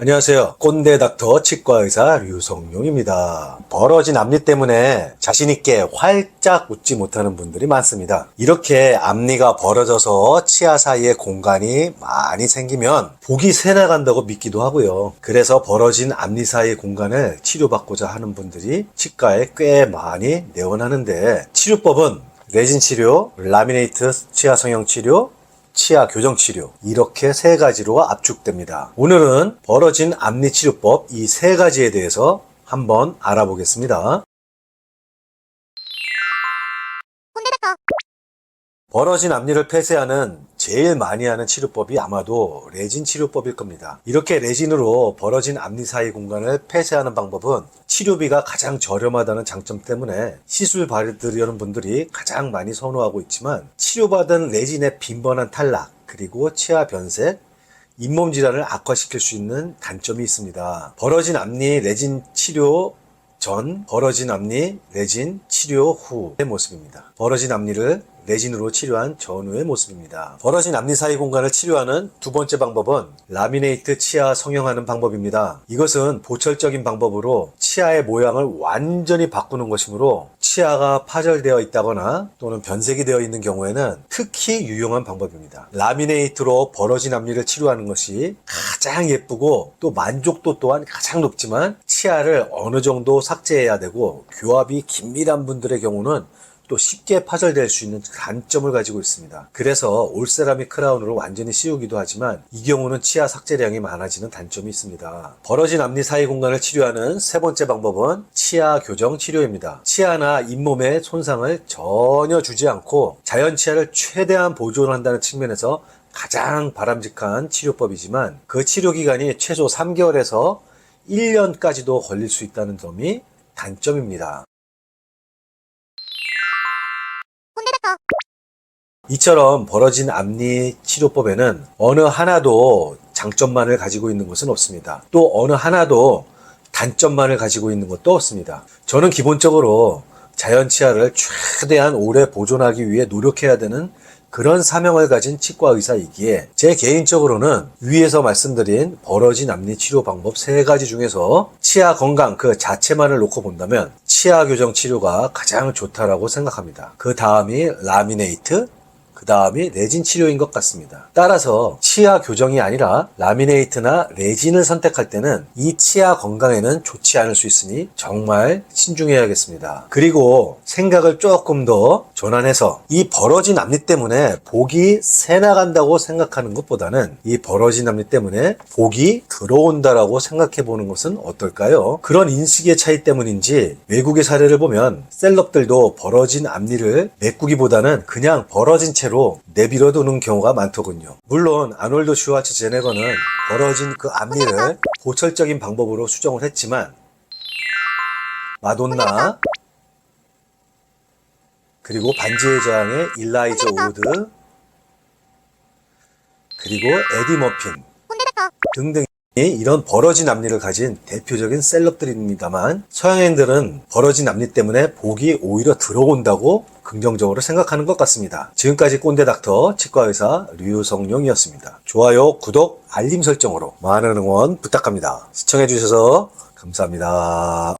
안녕하세요. 꼰대 닥터 치과 의사 류성용입니다. 벌어진 앞니 때문에 자신있게 활짝 웃지 못하는 분들이 많습니다. 이렇게 앞니가 벌어져서 치아 사이에 공간이 많이 생기면 복이 새 나간다고 믿기도 하고요. 그래서 벌어진 앞니 사이 공간을 치료받고자 하는 분들이 치과에 꽤 많이 내원하는데 치료법은 레진 치료, 라미네이트 치아 성형 치료, 치아 교정 치료 이렇게 세 가지로 압축됩니다. 오늘은 벌어진 앞니 치료법 이 세 가지에 대해서 한번 알아보겠습니다. 벌어진 앞니를 폐쇄하는 제일 많이 하는 치료법이 아마도 레진 치료법일 겁니다. 이렇게 레진으로 벌어진 앞니 사이 공간을 폐쇄하는 방법은 치료비가 가장 저렴하다는 장점 때문에 시술 받으려는 분들이 가장 많이 선호하고 있지만 치료받은 레진의 빈번한 탈락 그리고 치아 변색 잇몸 질환을 악화시킬 수 있는 단점이 있습니다. 벌어진 앞니 레진 치료 전 벌어진 앞니 레진 치료 후의 모습입니다. 벌어진 앞니를 레진으로 치료한 전후의 모습입니다. 벌어진 앞니 사이 공간을 치료하는 두 번째 방법은 라미네이트 치아 성형하는 방법입니다. 이것은 보철적인 방법으로 치아의 모양을 완전히 바꾸는 것이므로 치아가 파절되어 있다거나 또는 변색이 되어 있는 경우에는 특히 유용한 방법입니다. 라미네이트로 벌어진 앞니를 치료하는 것이 가장 예쁘고 또 만족도 또한 가장 높지만 치아를 어느 정도 삭제해야 되고 교합이 긴밀한 분들의 경우는 또 쉽게 파절될 수 있는 단점을 가지고 있습니다. 그래서 올세라믹 크라운으로 완전히 씌우기도 하지만 이 경우는 치아 삭제량이 많아지는 단점이 있습니다. 벌어진 앞니 사이 공간을 치료하는 세 번째 방법은 치아 교정 치료입니다. 치아나 잇몸에 손상을 전혀 주지 않고 자연 치아를 최대한 보존한다는 측면에서 가장 바람직한 치료법이지만 그 치료 기간이 최소 3개월에서 1년까지도 걸릴 수 있다는 점이 단점입니다. 이처럼 벌어진 앞니 치료법에는 어느 하나도 장점만을 가지고 있는 것은 없습니다. 또 어느 하나도 단점만을 가지고 있는 것도 없습니다. 저는 기본적으로 자연 치아를 최대한 오래 보존하기 위해 노력해야 되는 그런 사명을 가진 치과 의사이기에 제 개인적으로는 위에서 말씀드린 벌어진 앞니 치료 방법 세 가지 중에서 치아 건강 그 자체만을 놓고 본다면 치아 교정 치료가 가장 좋다라고 생각합니다. 그 다음이 라미네이트, 그 다음이 레진 치료인 것 같습니다. 따라서 치아 교정이 아니라 라미네이트나 레진을 선택할 때는 이 치아 건강에는 좋지 않을 수 있으니 정말 신중해야겠습니다. 그리고 생각을 조금 더 전환해서 이 벌어진 앞니 때문에 복이 새 나간다고 생각하는 것보다는 이 벌어진 앞니 때문에 복이 들어온다라고 생각해 보는 것은 어떨까요? 그런 인식의 차이 때문인지 외국의 사례를 보면 셀럽들도 벌어진 앞니를 메꾸기보다는 그냥 벌어진 채로 내버려 두는 경우가 많더군요. 물론 아놀드 슈와츠 제네거는 벌어진 그 앞니를 보철적인 방법으로 수정을 했지만 마돈나 그리고 반지의 제왕의 일라이저 우드 그리고 에디 머핀 등등 이런 벌어진 앞니를 가진 대표적인 셀럽들입니다만 서양인들은 벌어진 앞니 때문에 복이 오히려 들어온다고 긍정적으로 생각하는 것 같습니다. 지금까지 꼰대 닥터 치과의사 류성용이었습니다. 좋아요, 구독, 알림 설정으로 많은 응원 부탁합니다. 시청해주셔서 감사합니다.